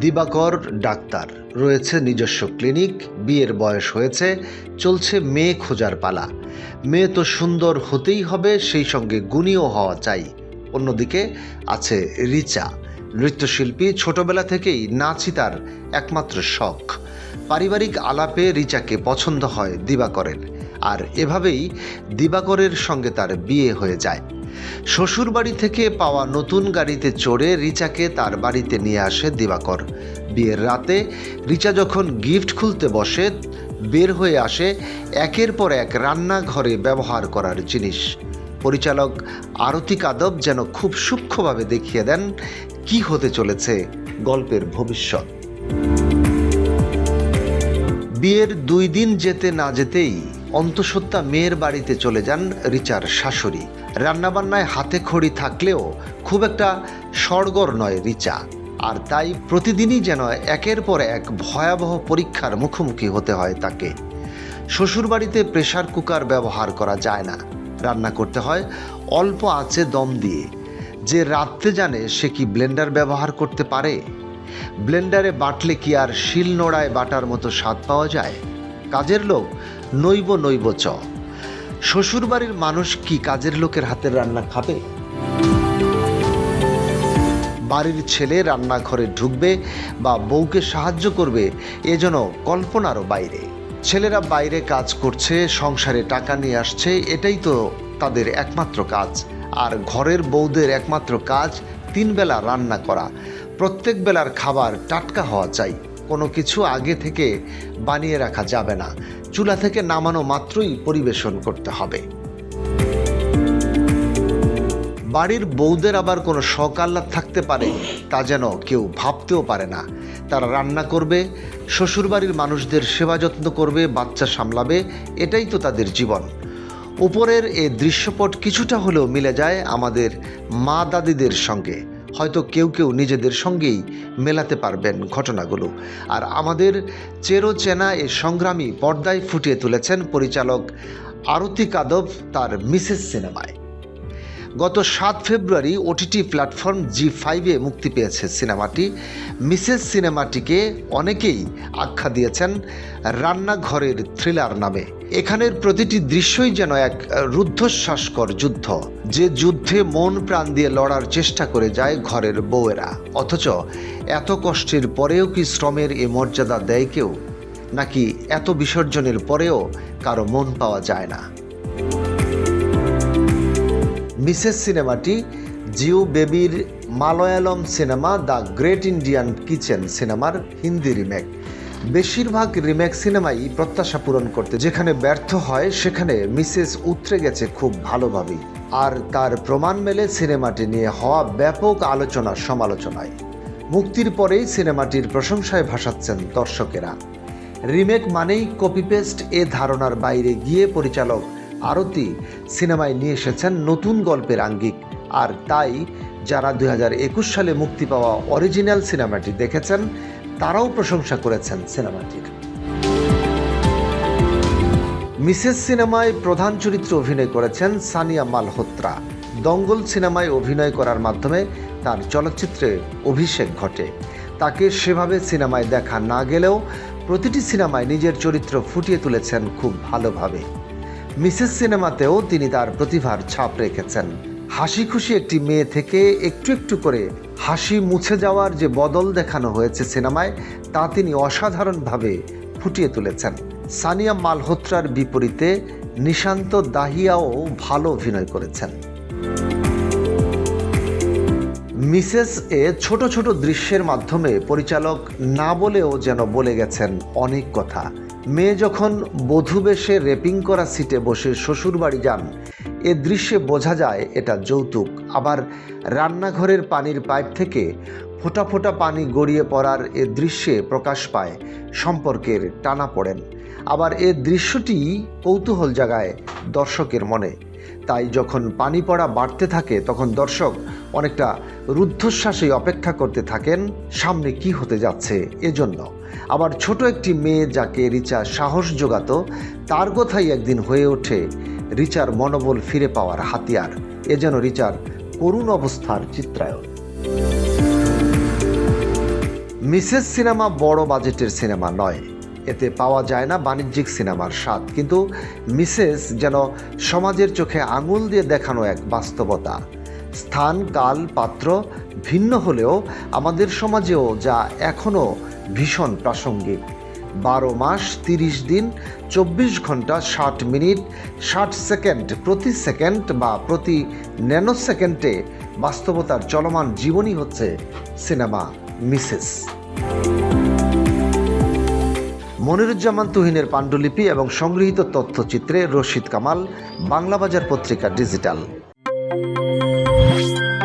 দিবাকর doctor. রয়েছে নিজস্ব clinic, বিয়ের বয়স হয়েছে, চলছে মেয়ে খোঁজার পালা। মেয়ে তো সুন্দর হতেই হবে, সেই সঙ্গে গুণীও হওয়া চাই। অন্যদিকে আছে রিচা, নৃত্যশিল্পী, ছোটবেলা থেকেই নাচই তার একমাত্র শখ। পারিবারিক আলাপে রিচাকে পছন্দ হয় দিবাকরের, আর এভাবেই দিবাকরের সঙ্গে তার বিয়ে হয়ে যায়। শ্বশুরবাড়ি থেকে পাওয়া নতুন গাড়িতে চড়ে রিচাকে তার বাড়িতে নিয়ে আসে দিবাকর। বিয়ের রাতে রিচা যখন গিফট খুলতে বসে, বের হয়ে আসে একের পর এক রান্নাঘরে ব্যবহার করার জিনিস। পরিচালক আরতি কাদব যেন খুব সূক্ষ্মভাবে দেখিয়ে দেন, কি হতে চলেছে গল্পের ভবিষ্যৎ। বিয়ের দুই দিন যেতে না যেতেই অন্তঃসত্ত্বা মেয়ের বাড়িতে চলে যান রিচার শাশুড়ি। রান্নাবান্নায় হাতে খড়ি থাকলেও খুব একটা সড়গর নয় রিচা। আর তাই প্রতিদিনই যেন একের পর এক ভয়াবহ পরীক্ষার মুখোমুখি হতে হয় তাকে। শ্বশুরবাড়িতে প্রেশার কুকার ব্যবহার করা যায় না। রান্না করতে হয় অল্প আছে দম দিয়ে। যে রাত্রে জানে সে কি ব্লেন্ডার ব্যবহার করতে পারে? ব্লেন্ডারে বাটলে কি আর শিল নোড়ায় বাটার মতো স্বাদ পাওয়া যায়? কাজের লোক নৈব নৈব চ। শ্বশুরবাড়ির মানুষ কি কাজের লোকের হাতের রান্না খাবে? বাড়ির ছেলে রান্নাঘরে ঢুকবে বা বউকে সাহায্য করবে, এ যেন কল্পনারও বাইরে। ছেলেরা বাইরে কাজ করছে, সংসারে টাকা নিয়ে আসছে, এটাই তো তাদের একমাত্র কাজ। আর ঘরের বউদের একমাত্র কাজ তিন বেলা রান্না করা। প্রত্যেক বেলার খাবার টাটকা হওয়া চাই। কোনো কিছু আগে থেকে বানিয়ে রাখা যাবে না। চুলা থেকে নামানো মাত্রই পরিবেশন করতে হবে। বাড়ির বউদের আবার কোনো শখ আহ্লাদ থাকতে পারে, তা যেন কেউ ভাবতেও পারে না। তারা রান্না করবে, শ্বশুরবাড়ির মানুষদের সেবা যত্ন করবে, বাচ্চা সামলাবে, এটাই তো তাদের জীবন। উপরের এ দৃশ্যপট কিছুটা হলেও মিলে যায় আমাদের মা দাদিদের সঙ্গে। হয়তো কেউ কেউ নিজেদের সঙ্গেই মেলাতে পারবেন ঘটনাগুলো। আর আমাদের চেরোচেনা এ সংগ্রামী পর্দায় ফুটিয়ে তুলেছেন পরিচালক আরতি কাদব তার মিসেস সিনেমায়। গত সাত ফেব্রুয়ারি ওটিটি প্ল্যাটফর্ম জি ফাইভে মুক্তি পেয়েছে সিনেমাটি। মিসেস সিনেমাটিকে অনেকেই আখ্যা দিয়েছেন রান্নাঘরের থ্রিলার নামে। এখানের প্রতিটি দৃশ্যই যেন এক রুদ্ধশ্বাসকর যুদ্ধ, যে যুদ্ধে মন প্রাণ দিয়ে লড়ার চেষ্টা করে যায় ঘরের বউয়েরা। অথচ এত কষ্টের পরেও কি শ্রমের এ মর্যাদা দেয় কেউ? নাকি এত বিসর্জনের পরেও কারও মন পাওয়া যায় না? মিসেস সিনেমাটি জিও বেবির Malayalam cinema the great Indian kitchen সিনেমার হিন্দি রিমেক। বেশিরভাগ রিমেক সিনেমাই প্রত্যাশা পূরণ করতে যেখানে ব্যর্থ হয়, সেখানে মিসেস উতরে গেছে খুব ভালোভাবেই। আর তার প্রমাণ মেলে সিনেমাটি নিয়ে হওয়া ব্যাপক আলোচনা সমালোচনায়। মুক্তির পরেই সিনেমাটির প্রশংসায় ভাসাচ্ছেন দর্শকেরা। রিমেক মানেই কপি পেস্ট এ ধারণার বাইরে গিয়ে পরিচালক আরতি সিনেমায় নিয়ে এসেছেন নতুন গল্পের আঙ্গিক। আর তাই, যারা দুই হাজার একুশ সালে মুক্তি পাওয়া অরিজিনাল সিনেমাটি দেখেছেন, তারাও প্রশংসা করেছেন সিনেমাটির। মিসেস সিনেমায় প্রধান চরিত্রে অভিনয় করেছেন সানিয়া মালহোত্রা। দঙ্গল সিনেমায় অভিনয় করার মাধ্যমে তার চলচ্চিত্রে অভিষেক ঘটে। তাকে সেভাবে সিনেমায় দেখা না গেলেও প্রতিটি সিনেমায় নিজের চরিত্র ফুটিয়ে তুলেছেন খুব ভালোভাবে। মিসেস সিনেমাতেও তিনি তার প্রতিভার ছাপ রেখেছেন। হাসি খুশি একটি মেয়ে থেকে একটু একটু করে হাসি মুছে যাওয়ার যে বদল দেখানো হয়েছে সিনেমায়, তা তিনি অসাধারণভাবে ফুটিয়ে তুলেছেন। সানিয়া মালহোত্রার বিপরীতে নিশান্ত দাহিয়াও ভালো অভিনয় করেছেন। মিসেস এ ছোট ছোট দৃশ্যের মাধ্যমে পরিচালক না বলেও যেন বলে গেছেন অনেক কথা। মেয়ে যখন বধূ বেশে রেপিং করা সিটে বসে শ্বশুর বাড়ি যান, এ দৃশ্যে বোঝা যায় এটা যৌতুক। আবার রান্নাঘরের পানির পাইপ থেকে ফোঁটা ফোটা পানি গড়িয়ে পড়ার এ দৃশ্যে প্রকাশ পায় সম্পর্কের টানা পড়েন। আবার এ দৃশ্যটি কৌতূহল জাগায় দর্শকের মনে। তাই যখন পানি পড়া বাড়তে থাকে, তখন দর্শক অনেকটা রুদ্ধশ্বাসে অপেক্ষা করতে থাকেন, সামনে কি হতে যাচ্ছে এজন্য। আবার ছোট একটি মেয়ে যাকে রিচা সাহস যোগাতো তার কথাই একদিন হয়ে ওঠে রিচার মনোবল ফিরে পাওয়ার হাতিয়ার। এ যেন রিচার করুণ অবস্থার চিত্রায়ন মিসেস সিনেমা বড় বাজেটের সিনেমা নয়। এতে পাওয়া যায় না বাণিজ্যিক সিনেমার স্বাদ, কিন্তু মিসেস যেন সমাজের চোখে আঙুল দিয়ে দেখানো এক বাস্তবতা। স্থান, কাল, পাত্র ভিন্ন হলেও আমাদের সমাজেও যা এখনও ভীষণ প্রাসঙ্গিক। বারো মাস, তিরিশ দিন, চব্বিশ ঘণ্টা, ষাট মিনিট, ষাট সেকেন্ড প্রতি সেকেন্ড বা প্রতি ন্যানো সেকেন্ডে বাস্তবতার চলমান জীবনই হচ্ছে সিনেমা মিসেস। মনিরুজ্জামান তুহিনের পাণ্ডুলিপি এবং সংগৃহীত তথ্যচিত্রে রশিদ কামাল, বাংলাবাজার পত্রিকা ডিজিটাল। Música